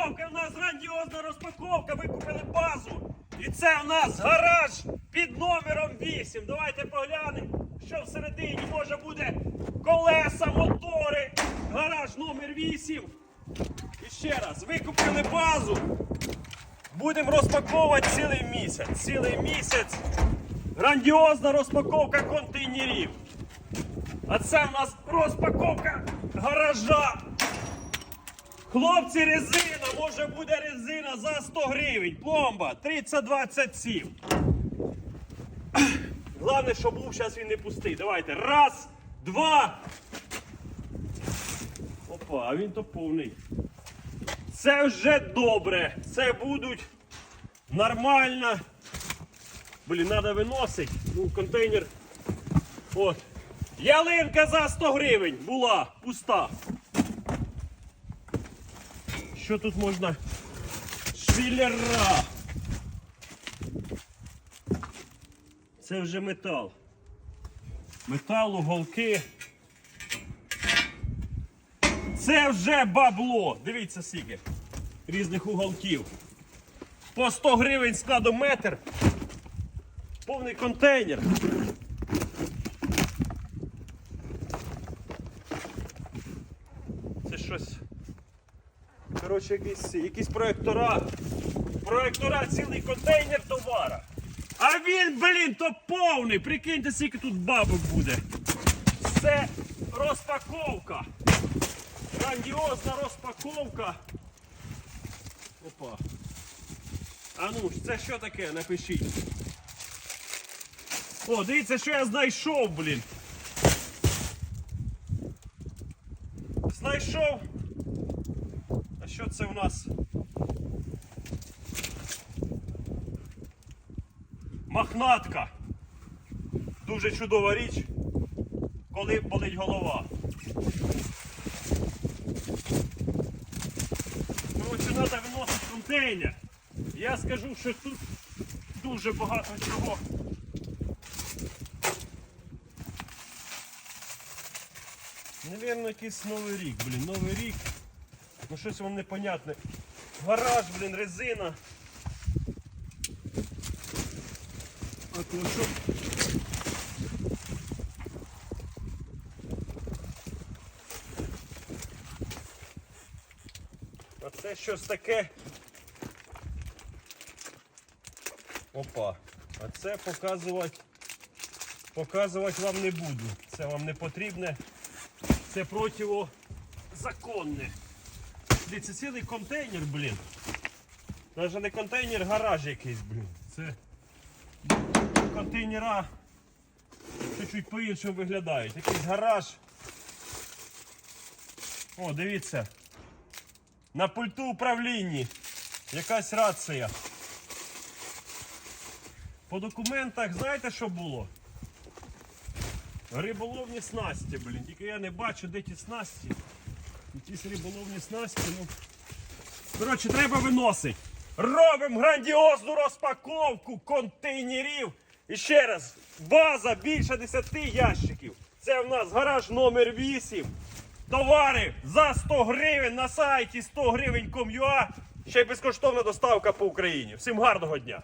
розпаковка! У нас грандіозна розпаковка! Ви купили базу! І це у нас гараж під номером 8. Давайте поглянемо, що всередині може буде колеса, мотори. Гараж номер 8. І ще раз, ви купили базу. Будемо розпаковувати цілий місяць. Цілий місяць. Грандіозна розпаковка контейнерів. А це в нас розпаковка гаража. Хлопці, резина, може буде резина за 100 гривень. Пломба 3027. Головне, щоб був зараз він не пустий. Давайте. Раз, два. Опа, а він то повний. Це вже добре. Це будуть нормально. Блін, треба виносити. Ну, контейнер. От. Ялинка за 100 гривень була пуста. Що тут можна? Швіллера. Це вже метал. Метал, уголки. Це вже бабло. Дивіться скільки. Різних уголків. По 100 гривень складометр. Повний контейнер. Це щось. Коротше, якісь, якісь проєктора. Проєктора цілий контейнер товара. А він, блін, то повний. Прикиньте, скільки тут бабок буде. Це розпаковка. Грандіозна розпаковка. Опа. А ну ж, це що таке? Напишіть. О, дивіться, що я знайшов, блін. Знайшов. Що це у нас? Махнатка. Дуже чудова річ, коли болить голова. Коротше, треба виносити контейнер. Я скажу, що тут дуже багато чого. Навірно, якийсь новий рік, блін, новий рік. Ну щось вам непонятне. Гараж, блін, резина. А то що? А це щось таке. Опа. А це показувати. Показувати вам не буду. Це вам не потрібне. Це противозаконне. Дивіться, цілий контейнер, блін. Навіть не контейнер, гараж якийсь, блін. Це контейнера чуть-чуть по-іншому виглядають. Якийсь гараж. О, дивіться. На пульту управлінні. Якась рація. По документах знаєте, що було? Риболовні снасті, блін. Тільки я не бачу, де ті снасті. Якісь риболовні снасті, ну. Коротше, треба виносити. Робимо грандіозну розпаковку контейнерів. І ще раз, база більше 10 ящиків. Це в нас гараж номер 8. Товари за 100 гривень на сайті 100 гривень.com.ua. Ще й безкоштовна доставка по Україні. Всім гарного дня!